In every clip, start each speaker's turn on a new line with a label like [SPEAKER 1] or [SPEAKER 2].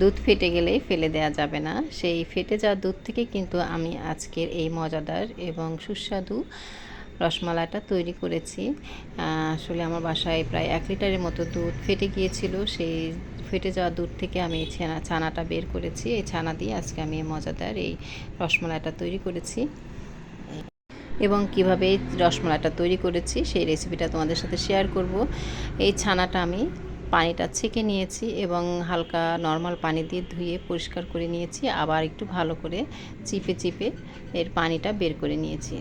[SPEAKER 1] দুধ ফেটে গেলে ফেলে দেওয়া যাবে না। সেই ফেটে যাওয়া দুধ থেকে কিন্তু আমি আজকের এই মজাদার এবং সুস্বাদু রসমালাইটা তৈরি করেছি। আসলে আমার বাসায় প্রায় এক লিটারের মতো দুধ ফেটে গিয়েছিল। সেই ফেটে যাওয়া দুধ থেকে আমি এই ছানা, ছানাটা বের করেছি। এই ছানা দিয়ে আজকে আমি এই মজাদার এই রসমালাইটা তৈরি করেছি। এবং কীভাবে এই রসমালাইটা তৈরি করেছি সেই রেসিপিটা তোমাদের সাথে শেয়ার করব। এই ছানাটা আমি পানিটা ছেঁকে নিয়েছি এবং হালকা নর্মাল পানি দিয়ে ধুয়ে পরিষ্কার করে নিয়েছি। আবার একটু ভালো করে চিপে চিপে এর পানিটা বের করে নিয়েছি।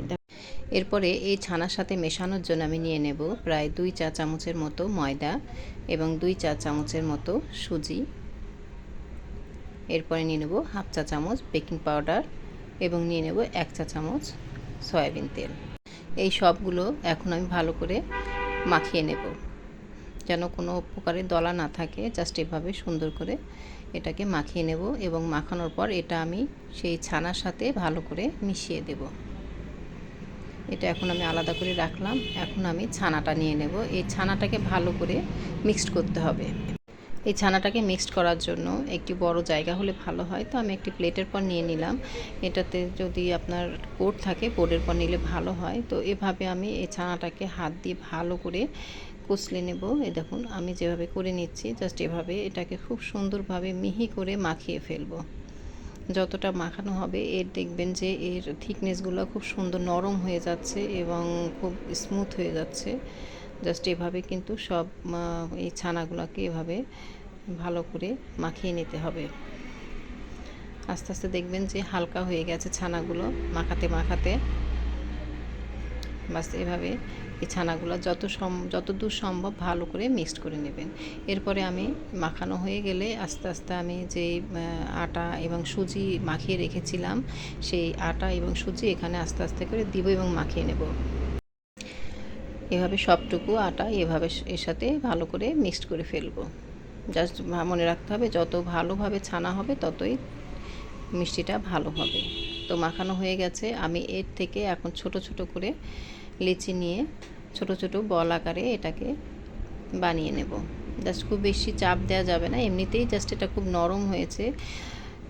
[SPEAKER 1] এরপরে এই ছানার সাথে মেশানোর জন্য আমি নিয়ে নেব প্রায় দুই চা চামচের মতো ময়দা এবং দুই চা চামচের মতো সুজি। এরপরে নিয়ে নেব হাফ চা চামচ বেকিং পাউডার এবং নিয়ে নেব এক চা চামচ সয়াবিন তেল। এই সবগুলো এখন আমি ভালো করে মাখিয়ে নেব। যেন কোনো প্রকারের দলা না থাকে জাস্ট এভাবে সুন্দর করে এটাকে মাখিয়ে নেব এবং মাখানোর পর এটা আমি সেই ছানার সাথে ভালো করে মিশিয়ে দেব। এটা এখন আমি আলাদা করে রাখলাম, এখন আমি ছানাটা নিয়ে নেব। এই ছানাটাকে ভালো করে মিক্সড করতে হবে। এই ছানাটাকে মিক্সড করার জন্য একটি বড় জায়গা হলে ভালো হয়। তো আমি একটি প্লেটের পর নিয়ে নিলাম। এটাতে যদি আপনার বোর্ড থাকে বোর্ডের পর নিলে ভালো হয়। তো এভাবে আমি এই ছানাটাকে হাত দিয়ে ভালো করে কুচলে নেব। এই দেখুন, আমি যেভাবে করে নিচ্ছি জাস্ট এভাবে এটাকে খুব সুন্দরভাবে মিহি করে মাখিয়ে ফেলব। যতটা মাখানো হবে, এর দেখবেন যে এর থিকনেসগুলো খুব সুন্দর নরম হয়ে যাচ্ছে এবং খুব স্মুথ হয়ে যাচ্ছে। জাস্ট এভাবে কিন্তু সব এই ছানাগুলোকে এভাবে ভালো করে মাখিয়ে নিতে হবে। আস্তে আস্তে দেখবেন যে হালকা হয়ে গেছে ছানাগুলো মাখাতে মাখাতে। বাস এভাবে এই ছানাগুলো যত সম, যতদূর সম্ভব ভালো করে মিক্সড করে নেবেন। এরপরে আমি মাখানো হয়ে গেলে আস্তে আস্তে আমি যে আটা এবং সুজি মাখিয়ে রেখেছিলাম, সেই আটা এবং সুজি এখানে আস্তে আস্তে করে দিব এবং মাখিয়ে নেব। এভাবে সবটুকু আটা এভাবে এর সাথে ভালো করে মিক্সড করে ফেলব। জাস্ট মনে রাখতে হবে যত ভালোভাবে ছানা হবে ততই মিষ্টিটা ভালো হবে। তো মাখানো হয়ে গেছে। আমি এর থেকে এখন ছোট ছোট করে লিচি নিয়ে ছোট ছোট বল আকারে এটাকে বানিয়ে নেব। জাস্ট খুব বেশি চাপ দেওয়া যাবে না। এমনিতেই জাস্ট এটা খুব নরম হয়েছে।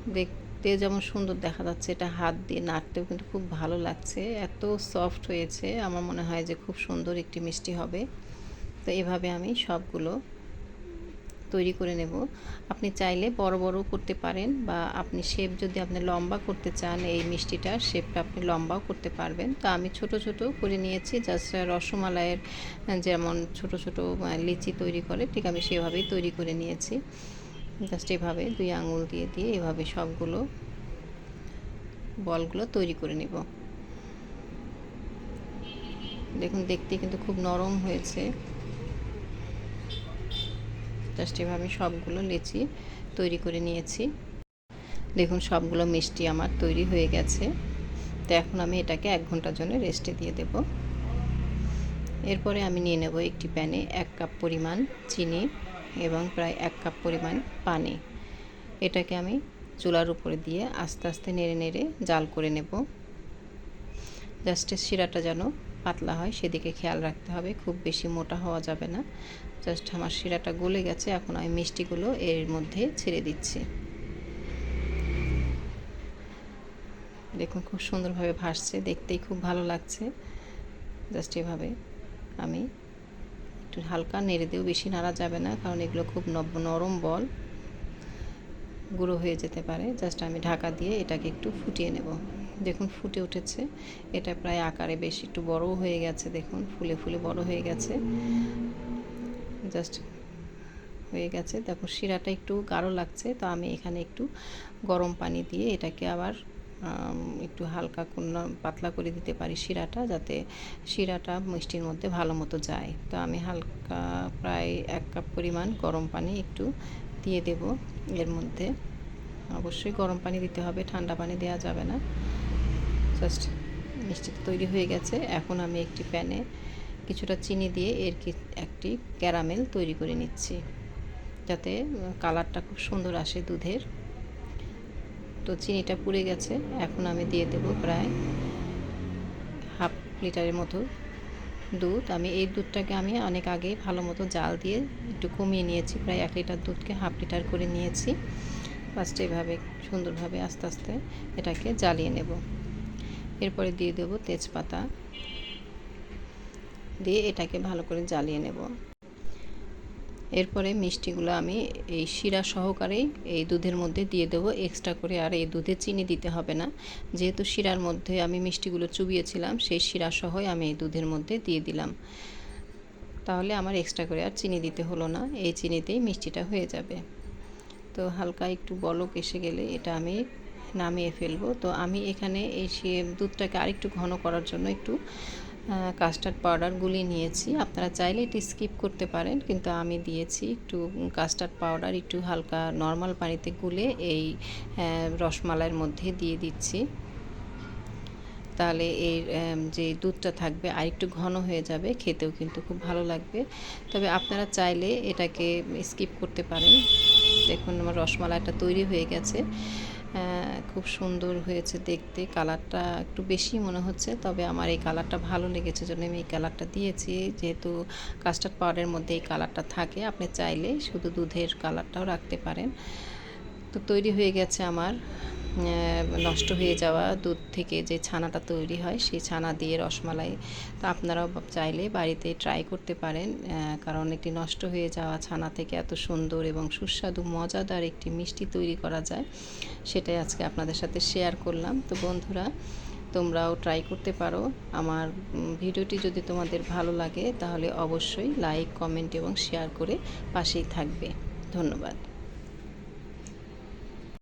[SPEAKER 1] দেখতে যেমন সুন্দর দেখা যাচ্ছে এটা হাত দিয়ে নাড়তেও কিন্তু খুব ভালো লাগছে। এত সফট হয়েছে। আমার মনে হয় যে খুব সুন্দর একটি মিষ্টি হবে। তো এভাবে আমি সবগুলো তৈরি করে নেব। আপনি চাইলে বড় বড় করতে পারেন বা আপনি শেপ যদি আপনি লম্বা করতে চান এই মিষ্টিটার শেপটা আপনি লম্বাও করতে পারবেন। তো আমি ছোট ছোট করে নিয়েছি জাস্ট রসমালাইয়ের যেমন ছোট ছোট লিচি তৈরি করে, ঠিক আমি সেভাবেই তৈরি করে নিয়েছি। জাস্ট এভাবে দুই আঙুল দিয়ে দিয়ে এভাবে সবগুলো বলগুলো তৈরি করে নেব। দেখুন, দেখতে কিন্তু খুব নরম হয়েছে। জাস্ট এভাবে সবগুলো লেচি তৈরি করে নিয়েছি। দেখুন, সবগুলো মিষ্টি আমার তৈরি হয়ে গেছে। তো এখন আমি এটাকে এক ঘণ্টার জন্য রেস্টে দিয়ে দেব। এরপরে আমি নিয়ে নেব একটি প্যানে এক কাপ পরিমাণ চিনি এবং প্রায় এক কাপ পরিমাণ পানি। এটাকে আমি চুলার উপরে দিয়ে আস্তে আস্তে নেড়ে নেড়ে জাল করে নেব। জাস্ট শিরাটা যেন পাতলা হয়, সেদিকে খেয়াল রাখতে হবে। খুব বেশি মোটা হওয়া যাবে না। জাস্ট আমার শিরাটা গলে গেছে, এখন আমি মিষ্টিগুলো এর মধ্যে ছেড়ে দিচ্ছি। দেখুন খুব সুন্দরভাবে ভাসছে, দেখতেই খুব ভালো লাগছে। জাস্ট এভাবে আমি একটু হালকা নেড়ে দিয়েও বেশি নাড়া যাবে না, কারণ এগুলো খুব নরম বল। গুঁড়ো হয়ে যেতে পারে, জাস্ট আমি ঢাকা দিয়ে এটাকে একটু ফুটিয়ে নেব। দেখুন ফুটে উঠেছে, এটা প্রায় আকারে বেশি একটু বড়ও হয়ে গেছে, দেখুন ফুলে ফুলে বড় হয়ে গেছে। জাস্ট হয়ে গেছে। দেখো শিরাটা একটু গাঢ় লাগছে, তো আমি এখানে একটু গরম পানি দিয়ে এটাকে আবার একটু হালকা পাতলা করে দিতে পারি শিরাটা যাতে শিরাটা মিষ্টির মধ্যে ভালো মতো যায়। তো আমি হালকা প্রায় এক কাপ পরিমাণ গরম পানি একটু দিয়ে দেব। এর মধ্যে অবশ্যই গরম পানি দিতে হবে, ঠান্ডা পানি দেওয়া যাবে না। জাস্ট মিষ্টি তৈরি হয়ে গেছে। এখন আমি একটি প্যানে কিছুটা চিনি দিয়ে এর একটি ক্যারামেল তৈরি করে নিচ্ছি। যাতে কালারটা খুব সুন্দর আসে দুধের। তো চিনিটা পুড়ে গেছে। এখন আমি দিয়ে দেব প্রায় হাফ লিটারের মতো দুধ। আমি এই দুধটাকে আমি অনেক আগে ভালো মতো জাল দিয়ে একটু কমিয়ে নিয়েছি। প্রায় এক লিটার দুধকে হাফ লিটার করে নিয়েছি। ফার্স্টে এভাবে সুন্দরভাবে আস্তে আস্তে এটাকে জ্বালিয়ে নেব। এরপরে দিয়ে দেবো তেজপাতা। দিয়ে এটাকে ভালো করে জ্বালিয়ে নেব। এরপরে মিষ্টিগুলো আমি এই শিরা সহকারেই এই দুধের মধ্যে দিয়ে দেবো। এক্সট্রা করে আর এই দুধে চিনি দিতে হবে না। যেহেতু শিরার মধ্যে আমি মিষ্টিগুলো চুবিয়েছিলাম, সেই শিরা সহই আমি এই দুধের মধ্যে দিয়ে দিলাম। তাহলে আমার এক্সট্রা করে আর চিনি দিতে হলো না। এই চিনিতেই মিষ্টিটা হয়ে যাবে। তো হালকা একটু বলক এসে গেলে এটা আমি নামিয়ে ফেলব। তো আমি এখানে এই দুধটাকে আরেকটু ঘন করার জন্য একটু কাস্টার্ড পাউডার গুলিয়ে নিয়েছি। আপনারা চাইলে এটি স্কিপ করতে পারেন, কিন্তু আমি দিয়েছি একটু কাস্টার্ড পাউডার একটু হালকা নর্মাল পানিতে গুলে এই রসমালাইয়ের মধ্যে দিয়ে দিচ্ছি। তাহলে এর যে দুধটা থাকবে আর একটু ঘন হয়ে যাবে, খেতেও কিন্তু খুব ভালো লাগবে। তবে আপনারা চাইলে এটাকে স্কিপ করতে পারেন। দেখুন, আমার রসমালাইটা তৈরি হয়ে গেছে। খুব সুন্দর হয়েছে দেখতে। কালারটা একটু বেশি মনে হচ্ছে, তবে আমার এই কালারটা ভালো লেগেছে, জন্য আমি এই কালারটা দিয়েছি। যেহেতু কাস্টার্ড পাউডারের মধ্যে এই কালারটা থাকে, আপনি চাইলে শুধু দুধের কালারটাও রাখতে পারেন। তো তৈরি হয়ে গেছে আমার নষ্ট হয়ে যাওয়া দুধ থেকে যে ছানাটা তৈরি হয়, সেই ছানা দিয়ে রসমালাই। তো আপনারাও চাইলে বাড়িতে ট্রাই করতে পারেন কারণ একটি নষ্ট হয়ে যাওয়া ছানা থেকে এত সুন্দর এবং সুস্বাদু, মজাদার একটি মিষ্টি তৈরি করা যায়, সেটাই আজকে আপনাদের সাথে শেয়ার করলাম। তো বন্ধুরা, তোমরাও ট্রাই করতে পারো। আমার ভিডিওটি যদি তোমাদের ভালো লাগে, তাহলে অবশ্যই লাইক কমেন্ট এবং শেয়ার করে পাশেই থাকবে। ধন্যবাদ।